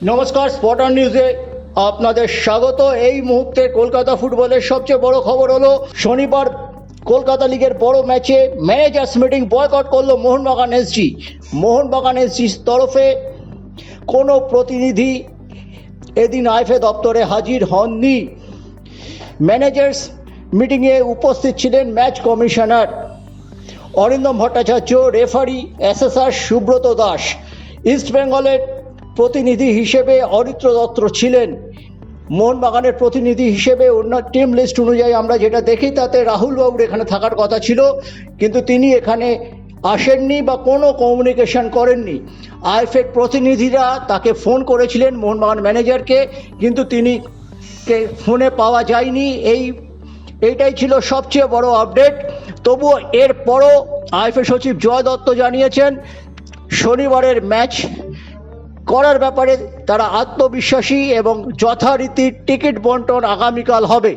নমস্কার স্পটার নিউজে আপনাদের স্বাগত। এই মুহূর্তে কলকাতা ফুটবলের সবচেয়ে বড় খবর হলো, শনিবার কলকাতা লিগের বড় ম্যাচে ম্যানেজার্স মিটিং বয়কট করল মোহনবাগান এসজি মোহনবাগান এসজির তরফে কোনো প্রতিনিধি এদিন আইফে দপ্তরে হাজির হননি। ম্যানেজার্স মিটিংয়ে উপস্থিত ছিলেন match commissioner Arindam Bhattacharya, referee SSR Subrata Das. East বেঙ্গলের প্রতিনিধি হিসেবে অরিত্র দত্ত ছিলেন। মোহনবাগানের প্রতিনিধি হিসেবে অন্য টিম লিস্ট অনুযায়ী আমরা যেটা দেখি, তাতে রাহুল বাবুর এখানে থাকার কথা ছিল, কিন্তু তিনি এখানে আসেননি বা কোনো কমিউনিকেশন করেননি। আইএফের প্রতিনিধিরা তাকে ফোন করেছিলেন মোহনবাগান ম্যানেজারকে কিন্তু তিনি কে ফোনে পাওয়া যায়নি। এই, এইটাই ছিল সবচেয়ে বড় আপডেট তবুও এরপরও আইএফএ সচিব জয় দত্ত জানিয়েছেন, শনিবারের ম্যাচ করার ব্যাপারে তারা আত্মবিশ্বাসী এবং যথারীতি টিকিট বন্টন আগামীকাল হবে।